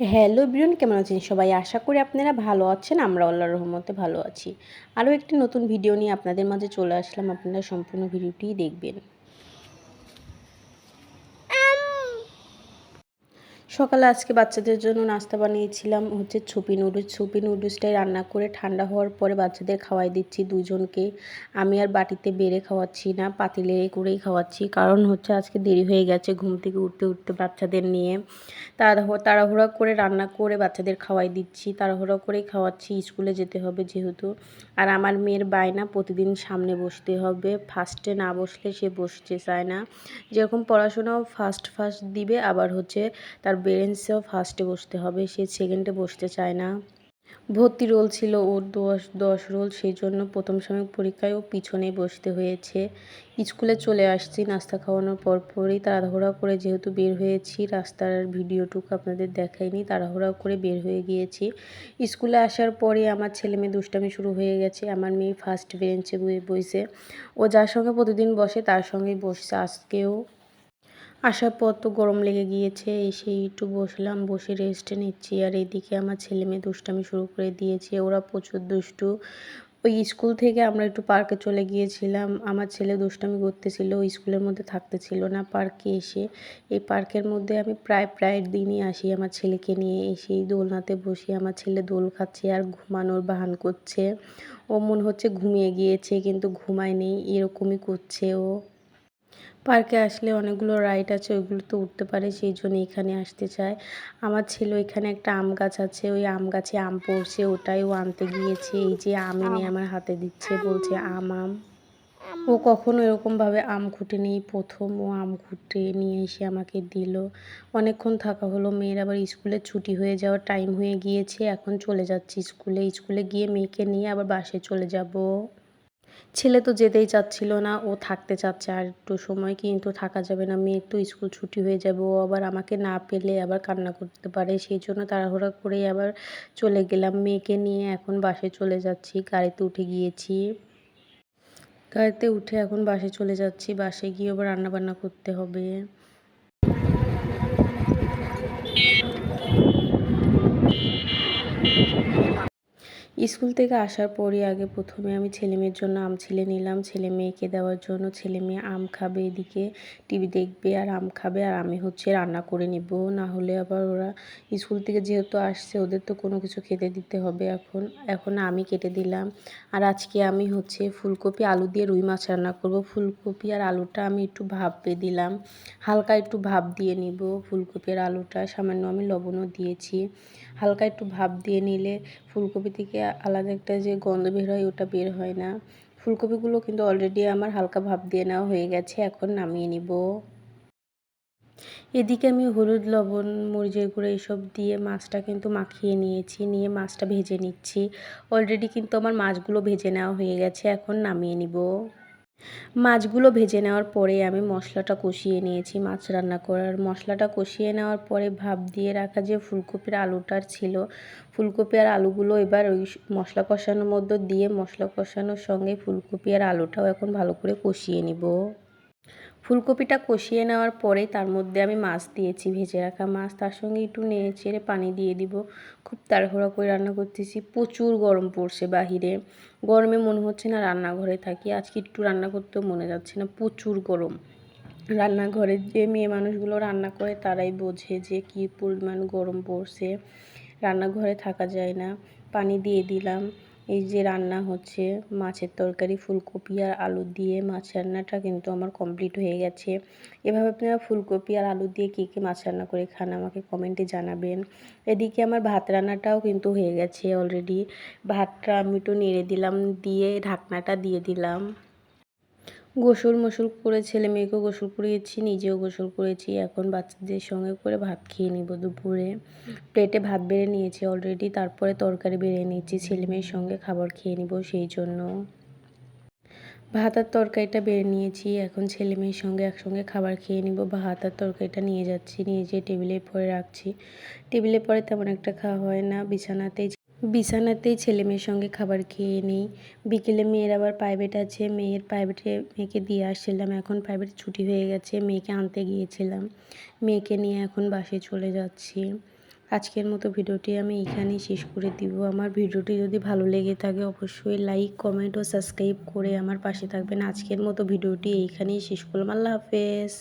Hello বিরুন কেমন আছেন সবাই? আশা করি আপনারা ভালো আছেন, আমরা আল্লাহ রহমতে ভালো আছি। আরও একটি নতুন ভিডিও নিয়ে আপনাদের মাঝে চলে আসলাম। আপনারা সম্পূর্ণ ভিডিওটি দেখবেন। সকালে আজকে বাচ্চাদের জন্য নাস্তা বানিয়েছিলাম, হচ্ছে ছুপি নুডলস। ছুপি নুডলসটাই রান্না করে ঠান্ডা হওয়ার পরে বাচ্চাদের খাওয়াই দিচ্ছি দুজনকে। আমি আর বাটিতে বেড়ে খাওয়াচ্ছি না, পাতিলে করেই খাওয়াচ্ছি। কারণ হচ্ছে আজকে দেরি হয়ে গেছে ঘুম থেকে উঠতে উঠতে বাচ্চাদের নিয়ে। তাড়াহুড়া করে রান্না করে বাচ্চাদের খাওয়াই দিচ্ছি, তাড়াহুড়া করেই খাওয়াচ্ছি, স্কুলে যেতে হবে যেহেতু। আর আমার মেয়ের বায়না প্রতিদিন সামনে বসতে হবে, ফার্স্টে না বসলে সে বসতে চায় না। যেরকম পড়াশোনাও ফার্স্ট ফার্স্ট দিবে, আবার হচ্ছে তার বেরেন্সেও ফার্স্টে বসতে হবে, সে সেকেন্ডে বসতে চায় না। ভর্তি রোল ছিল ওর দশ দশ রোল সেই জন্য প্রথম সাময়িক পরীক্ষায় ও পিছনে বসতে হয়েছে। স্কুলে চলে আসছি, নাস্তা খাওয়ানোর পর পরই তাড়াহুড়া করে যেহেতু বের হয়েছি, রাস্তার ভিডিওটুকু আপনাদের দেখাইনি তাড়াহুড়া করে বের হয়ে গিয়েছি। স্কুলে আসার পরে আমার ছেলে মেয়ে দুষ্টামি শুরু হয়ে গেছে, আমার মেয়ে ফার্স্ট বেঞ্চে বসে ও যার সঙ্গে প্রতিদিন বসে, তার সঙ্গেই বসছে। আজকেও আসার পর তো গরম লেগে গিয়েছে এসে একটু বসলাম, বসে রেস্টে নিচ্ছি। আর এদিকে আমার ছেলে মেয়ে দুষ্টামি শুরু করে দিয়েছে, ওরা প্রচুর দুষ্টু। ওই স্কুল থেকে আমরা একটু পার্কে চলে গিয়েছিলাম। আমার ছেলে দুষ্টামি করতেছিল স্কুলের মধ্যে থাকতে ছিল না পার্কে এসে। এই পার্কের মধ্যে আমি প্রায় প্রায় দিনই আসি আমার ছেলেকে নিয়ে। এসেই দোলনাতে বসে আমার ছেলে দোল খাচ্ছে আর ঘুমানোর বাহান করছে। ও মনে হচ্ছে ঘুমিয়ে গিয়েছে, কিন্তু ঘুমায় নেই এরকমই করছে ও। পার্কে আসলে অনেকগুলো রাইড আছে ওইগুলো তো উঠতে পারে সেই জন্য এখানে আসতে চায়। আমার ছেলে ওইখানে একটা আম গাছ আছে ওই আম গাছে আম পড়ছে ওটাই ও আনতে গিয়েছে এই যে আম এনে আমার হাতে দিচ্ছে বলছে আম আম। ও কখনো এরকমভাবে আম খুঁটে নেই প্রথম ও আম খুঁটে নিয়ে এসে আমাকে দিল। অনেকক্ষণ থাকা হলো মেয়ের আবার স্কুলে ছুটি হয়ে যাওয়ার টাইম হয়ে গিয়েছে এখন চলে যাচ্ছি স্কুলে স্কুলে গিয়ে মেয়েকে নিয়ে আবার বাসে চলে যাব। ছেলে তো যেতেই চাচ্ছিল না, ও থাকতে চাচ্ছে আর একটু সময় কিন্তু থাকা যাবে না, মেয়ের তো স্কুল ছুটি হয়ে যাবে, ও আবার আমাকে না পেলে আবার কান্না করতে পারে, সেই জন্য তাড়াহুড়া করেই আবার চলে গেলাম, মেয়েকে নিয়ে এখন বাসে চলে যাচ্ছি, গাড়িতে উঠে গিয়েছি। গাড়িতে উঠে এখন বাসে চলে যাচ্ছি, বাসে গিয়ে আবার রান্নাবান্না করতে হবে। স্কুল থেকে আসার পরই আগে প্রথমে আমি ছেলে মেয়ের জন্য আম ছিলে নিলাম। ছেলে মেয়েকে দেওয়ার জন্য ছেলে মেয়ে আম খাবে, এদিকে টিভি দেখবে আর আম খাবে আর আমি হচ্ছে রান্না করে নিব। না হলে আবার ওরা স্কুল থেকে যেহেতু আসছে, ওদের তো কোনো কিছু খেতে দিতে হবে এখন। এখন আমি কেটে দিলাম। আর আজকে আমি হচ্ছে ফুলকপি, আলু দিয়ে রুই মাছ রান্না করব। ফুলকপি আর আলুটা আমি একটু ভাপে দিলাম। হালকা একটু ভাপ দিয়ে নিব ফুলকপি আর আলুটা। সামান্য আমি লবণও দিয়েছি। হালকা একটু ভাপ দিয়ে নিলে ফুলকপি থেকে আলাদা একটা যে গন্ধ বের হয়, ওটা বের হয় না। ফুলকপিগুলো কিন্তু অলরেডি আমার হালকা ভাব দিয়ে নেওয়া হয়ে গেছে, এখন নামিয়ে নিব। এদিকে আমি হলুদ, লবণ, মরিচের গুঁড়ো এইসব দিয়ে মাছটা কিন্তু মাখিয়ে নিয়েছি, নিয়ে মাছটা ভেজে নিচ্ছি। অলরেডি কিন্তু আমার মাছগুলো ভেজে নেওয়া হয়ে গেছে, এখন নামিয়ে নিব। মাছগুলো ভেজে নেওয়ার পরে আমি মশলাটা কষিয়ে নিয়েছি, মাছ রান্না করার মশলাটা কষিয়ে নেওয়ার পরে ভাপ দিয়ে রাখা যে ফুলকপির আলুটার ছিল, ফুলকপি আর আলুগুলো এবার ওই মশলা কষানোর মধ্যে দিয়ে মশলা কষানোর সঙ্গে ফুলকপি আর আলুটাও এখন ভালো করে কষিয়ে নিব। ফুলকপিটা কষিয়ে নেওয়ার পরে তার মধ্যে আমি মাছ দিয়েছি, ভেজে রাখা মাছ। তার সঙ্গে একটু নেড়ে চেড়ে পানি দিয়ে দিব। খুব তাড়াহুড়া করে রান্না করতেছি। প্রচুর গরম পড়ছে বাহিরে। গরমে মনে হচ্ছে না রান্নাঘরে থাকি। আজকে একটু রান্না করতেও মনে যাচ্ছে না। প্রচুর গরম। রান্নাঘরে যে মেয়ে মানুষগুলো রান্না করে তারাই বোঝে যে কী পরিমাণ গরম পড়ছে। রান্নাঘরে থাকা যায় না। পানি দিয়ে দিলাম। এই যে রান্না হচ্ছে, মাছের তরকারি, ফুলকপি আর আলু দিয়ে মাছ রান্নাটা কিন্তু আমার কমপ্লিট হয়ে গেছে। এভাবে আপনারা ফুলকপি আর আলু দিয়ে কী কী মাছ রান্না করে খান আমাকে কমেন্টে জানাবেন। এদিকে আমার ভাত রান্নাটাও কিন্তু হয়ে গেছে অলরেডি ভাতটা আমি একটু নেড়ে দিলাম, দিয়ে ঢাকনাটা দিয়ে দিলাম। গোসল মোসল করে ছেলে মেয়েকেও গোসল করিয়েছি, নিজেও গোসল করেছি। এখন বাচ্চাদের সঙ্গে করে ভাত খেয়ে নিব দুপুরে। প্লেটে ভাত বেড়ে নিয়েছি অলরেডি তারপরে তরকারি বেড়ে নিয়েছি, ছেলে মেয়ের সঙ্গে খাবার খেয়ে নিব সেই জন্য। ভাত আর তরকারিটা বেড়ে নিয়েছি, এখন ছেলে মেয়ের সঙ্গে একসঙ্গে খাবার খেয়ে নিব। ভাত আর তরকারিটা নিয়ে যাচ্ছি, নিয়ে যেয়ে টেবিলে পরে রাখছি। টেবিলে পরে তেমন একটা খাওয়া হয় না, বিছানাতেই বিছানাতেই ছেলে মেয়ের সঙ্গে খাবার খেয়ে নিই। বিকেলে মেয়ের আবার প্রাইভেট আছে। মেয়ের প্রাইভেটে মেয়েকে দিয়ে আসছিলাম। এখন প্রাইভেট ছুটি হয়ে গেছে। মেয়েকে আনতে গিয়েছিলাম। মেয়েকে নিয়ে এখন বাসে চলে যাচ্ছি। আজকের মতো ভিডিওটি আমি এখানেই শেষ করে দিব। আমার ভিডিওটি যদি ভালো লেগে থাকে অবশ্যই লাইক কমেন্ট ও সাবস্ক্রাইব করে আমার পাশে থাকবেন। আজকের মতো ভিডিওটি এইখানেই শেষ করলাম। আল্লাহ হাফেজ।